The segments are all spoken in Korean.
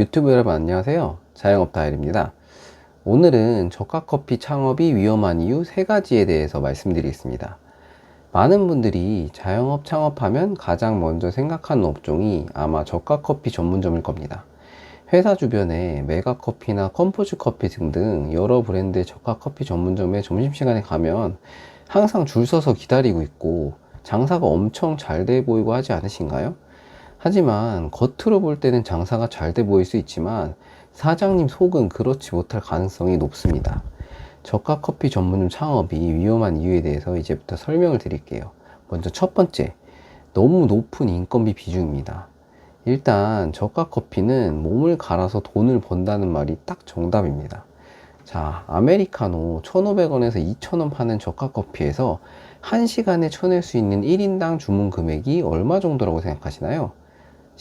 유튜브 여러분 안녕하세요. 자영업 다일입니다. 오늘은 저가커피 창업이 위험한 이유 세 가지에 대해서 말씀드리겠습니다. 많은 분들이 자영업 창업하면 가장 먼저 생각하는 업종이 아마 저가커피 전문점일 겁니다. 회사 주변에 메가커피나 컴포즈 커피 등등 여러 브랜드의 저가커피 전문점에 점심시간에 가면 항상 줄 서서 기다리고 있고 장사가 엄청 잘 돼 보이고 하지 않으신가요? 하지만 겉으로 볼 때는 장사가 잘 돼 보일 수 있지만 사장님 속은 그렇지 못할 가능성이 높습니다. 저가 커피 전문점 창업이 위험한 이유에 대해서 이제부터 설명을 드릴게요. 먼저 첫 번째, 너무 높은 인건비 비중입니다. 일단 저가 커피는 몸을 갈아서 돈을 번다는 말이 딱 정답입니다. 자, 아메리카노 1,500원에서 2,000원 파는 저가 커피에서 1시간에 쳐낼 수 있는 1인당 주문 금액이 얼마 정도라고 생각하시나요?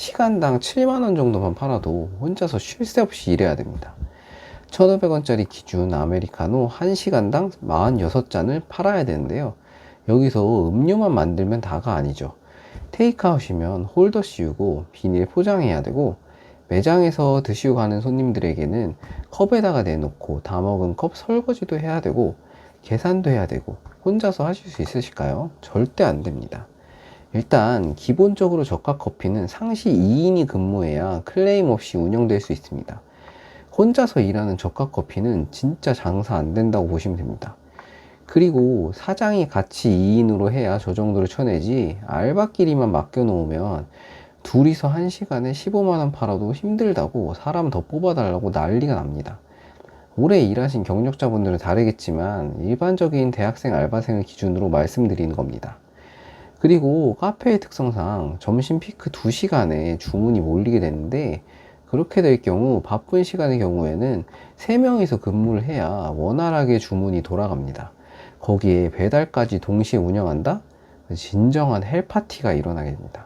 시간당 7만원 정도만 팔아도 혼자서 쉴 새 없이 일해야 됩니다. 1,500원짜리 기준 아메리카노 1시간당 46잔을 팔아야 되는데요. 여기서 음료만 만들면 다가 아니죠. 테이크아웃이면 홀더 씌우고 비닐 포장해야 되고 매장에서 드시고 가는 손님들에게는 컵에다가 내놓고 다 먹은 컵 설거지도 해야 되고 계산도 해야 되고 혼자서 하실 수 있으실까요? 절대 안 됩니다. 일단 기본적으로 저가 커피는 상시 2인이 근무해야 클레임 없이 운영될 수 있습니다. 혼자서 일하는 저가 커피는 진짜 장사 안 된다고 보시면 됩니다. 그리고 사장이 같이 2인으로 해야 저 정도를 쳐내지 알바끼리만 맡겨놓으면 둘이서 한 시간에 15만원 팔아도 힘들다고 사람 더 뽑아달라고 난리가 납니다. 오래 일하신 경력자분들은 다르겠지만 일반적인 대학생 알바생을 기준으로 말씀드리는 겁니다. 그리고 카페의 특성상 점심 피크 2시간에 주문이 몰리게 되는데 그렇게 될 경우 바쁜 시간의 경우에는 3명이서 근무를 해야 원활하게 주문이 돌아갑니다. 거기에 배달까지 동시에 운영한다? 진정한 헬파티가 일어나게 됩니다.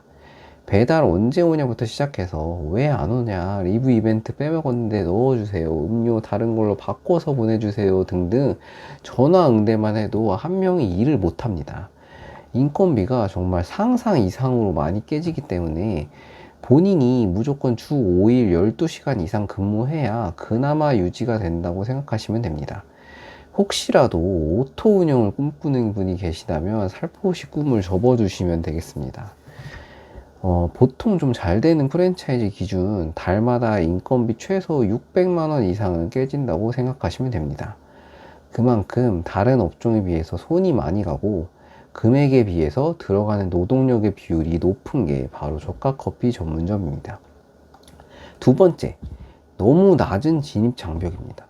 배달 언제 오냐부터 시작해서 왜 안 오냐, 리뷰 이벤트 빼먹었는데 넣어주세요, 음료 다른 걸로 바꿔서 보내주세요 등등 전화 응대만 해도 한 명이 일을 못합니다. 인건비가 정말 상상 이상으로 많이 깨지기 때문에 본인이 무조건 주 5일 12시간 이상 근무해야 그나마 유지가 된다고 생각하시면 됩니다. 혹시라도 오토 운영을 꿈꾸는 분이 계시다면 살포시 꿈을 접어주시면 되겠습니다. 어, 보통 좀 잘 되는 프랜차이즈 기준 달마다 인건비 최소 600만원 이상은 깨진다고 생각하시면 됩니다. 그만큼 다른 업종에 비해서 손이 많이 가고 금액에 비해서 들어가는 노동력의 비율이 높은 게 바로 저가 커피 전문점입니다. 두 번째, 너무 낮은 진입 장벽입니다.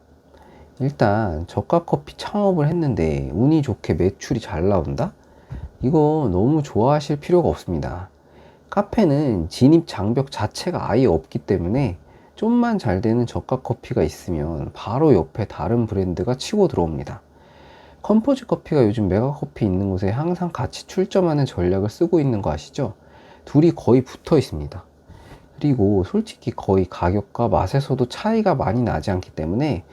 일단 저가 커피 창업을 했는데 운이 좋게 매출이 잘 나온다? 이거 너무 좋아하실 필요가 없습니다. 카페는 진입 장벽 자체가 아예 없기 때문에 좀만 잘 되는 저가 커피가 있으면 바로 옆에 다른 브랜드가 치고 들어옵니다. 컴포즈 커피가 요즘 메가 커피 있는 곳에 항상 같이 출점하는 전략을 쓰고 있는 거 아시죠? 둘이 거의 붙어 있습니다. 그리고 솔직히 거의 가격과 맛에서도 차이가 많이 나지 않기 때문에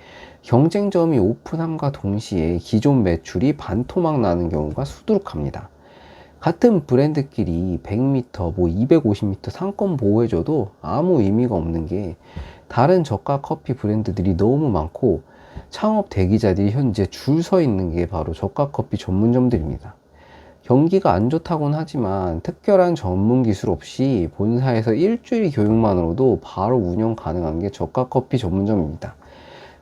경쟁점이 오픈함과 동시에 기존 매출이 반토막 나는 경우가 수두룩합니다. 같은 브랜드끼리 100m, 뭐 250m 상권 보호해줘도 아무 의미가 없는 게 다른 저가 커피 브랜드들이 너무 많고 창업 대기자들이 현재 줄 서 있는 게 바로 저가 커피 전문점들입니다. 경기가 안 좋다고는 하지만 특별한 전문 기술 없이 본사에서 일주일 교육만으로도 바로 운영 가능한 게 저가 커피 전문점입니다.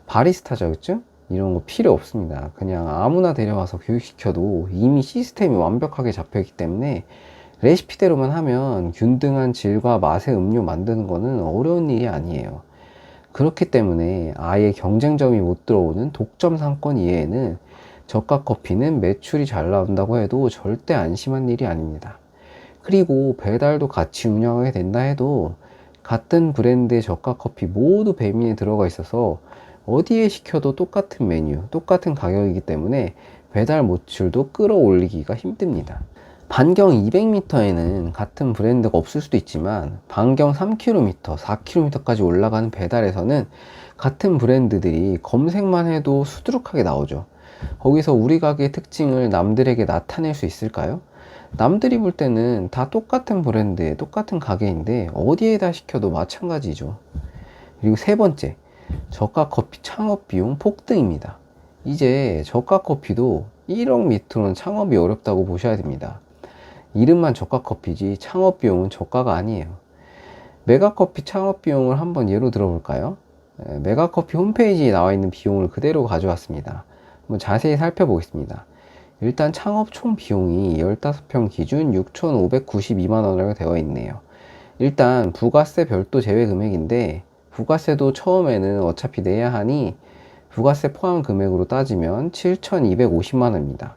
바리스타 자격증? 이런 거 필요 없습니다. 그냥 아무나 데려와서 교육시켜도 이미 시스템이 완벽하게 잡혀있기 때문에 레시피대로만 하면 균등한 질과 맛의 음료 만드는 거는 어려운 일이 아니에요. 그렇기 때문에 아예 경쟁점이 못 들어오는 독점 상권 이외에는 저가 커피는 매출이 잘 나온다고 해도 절대 안심한 일이 아닙니다. 그리고 배달도 같이 운영하게 된다 해도 같은 브랜드의 저가 커피 모두 배민에 들어가 있어서 어디에 시켜도 똑같은 메뉴, 똑같은 가격이기 때문에 배달 매출도 끌어올리기가 힘듭니다. 반경 200m에는 같은 브랜드가 없을 수도 있지만 반경 3km, 4km까지 올라가는 배달에서는 같은 브랜드들이 검색만 해도 수두룩하게 나오죠. 거기서 우리 가게의 특징을 남들에게 나타낼 수 있을까요? 남들이 볼 때는 다 똑같은 브랜드에 똑같은 가게인데 어디에다 시켜도 마찬가지죠. 그리고 세 번째, 저가 커피 창업 비용 폭등입니다. 이제 저가 커피도 1억 밑으로는 창업이 어렵다고 보셔야 됩니다. 이름만 저가 커피지 창업 비용은 저가가 아니에요. 메가커피 창업 비용을 한번 예로 들어볼까요? 에, 메가커피 홈페이지에 나와 있는 비용을 그대로 가져왔습니다. 한번 자세히 살펴보겠습니다. 일단 창업 총 비용이 15평 기준 6,592만 원으로 되어 있네요. 일단 부가세 별도 제외 금액인데 부가세도 처음에는 어차피 내야 하니 부가세 포함 금액으로 따지면 7,250만 원입니다.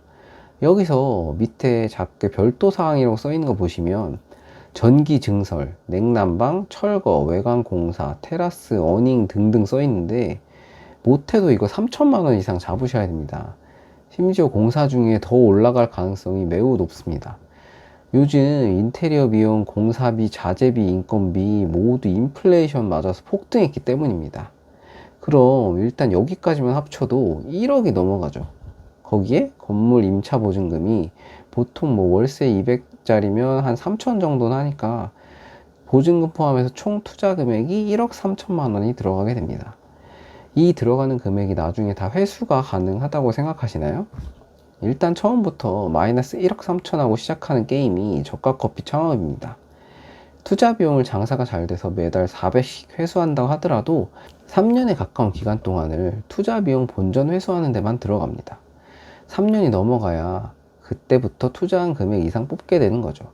여기서 밑에 작게 별도 사항이라고 써 있는 거 보시면 전기 증설, 냉난방, 철거, 외관 공사, 테라스, 어닝 등등 써 있는데 못해도 이거 3천만 원 이상 잡으셔야 됩니다. 심지어 공사 중에 더 올라갈 가능성이 매우 높습니다. 요즘 인테리어 비용, 공사비, 자재비, 인건비 모두 인플레이션 맞아서 폭등했기 때문입니다. 그럼 일단 여기까지만 합쳐도 1억이 넘어가죠. 거기에 건물 임차 보증금이 보통 뭐 월세 200짜리면 한 3천 정도는 하니까 보증금 포함해서 총 투자 금액이 1억 3천만 원이 들어가게 됩니다. 이 들어가는 금액이 나중에 다 회수가 가능하다고 생각하시나요? 일단 처음부터 마이너스 1억 3천하고 시작하는 게임이 저가 커피 창업입니다. 투자 비용을 장사가 잘 돼서 매달 400씩 회수한다고 하더라도 3년에 가까운 기간 동안을 투자 비용 본전 회수하는 데만 들어갑니다. 3년이 넘어가야 그때부터 투자한 금액 이상 뽑게 되는 거죠.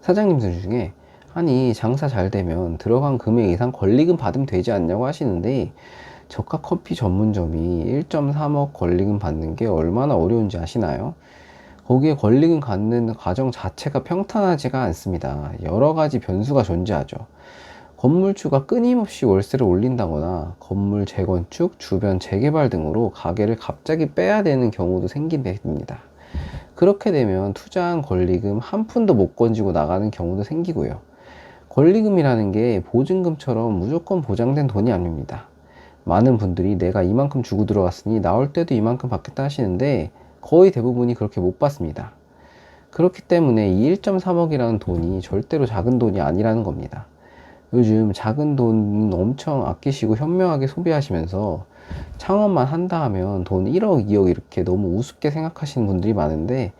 사장님들 중에 아니 장사 잘 되면 들어간 금액 이상 권리금 받으면 되지 않냐고 하시는데 저가 커피 전문점이 1.3억 권리금 받는 게 얼마나 어려운지 아시나요? 거기에 권리금 갖는 과정 자체가 평탄하지가 않습니다. 여러 가지 변수가 존재하죠. 건물주가 끊임없이 월세를 올린다거나 건물 재건축, 주변 재개발 등으로 가게를 갑자기 빼야 되는 경우도 생기게 됩니다. 그렇게 되면 투자한 권리금 한 푼도 못 건지고 나가는 경우도 생기고요. 권리금이라는 게 보증금처럼 무조건 보장된 돈이 아닙니다. 많은 분들이 내가 이만큼 주고 들어갔으니 나올 때도 이만큼 받겠다 하시는데 거의 대부분이 그렇게 못 받습니다. 그렇기 때문에 이 1.3억이라는 돈이 절대로 작은 돈이 아니라는 겁니다. 요즘 작은 돈 엄청 아끼시고 현명하게 소비하시면서 창업만 한다 하면 돈 1억, 2억 이렇게 너무 우습게 생각하시는 분들이 많은데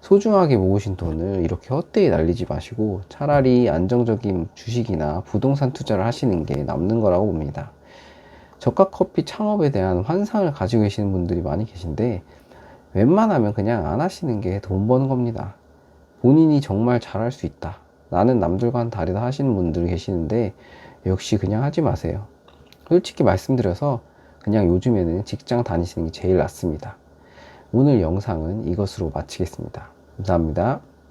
소중하게 모으신 돈을 이렇게 헛되이 날리지 마시고 차라리 안정적인 주식이나 부동산 투자를 하시는 게 남는 거라고 봅니다. 저가 커피 창업에 대한 환상을 가지고 계시는 분들이 많이 계신데 웬만하면 그냥 안 하시는 게 돈 버는 겁니다. 본인이 정말 잘할 수 있다. 나는 남들과는 다르다 하시는 분들이 계시는데 역시 그냥 하지 마세요. 솔직히 말씀드려서 그냥 요즘에는 직장 다니시는 게 제일 낫습니다. 오늘 영상은 이것으로 마치겠습니다. 감사합니다.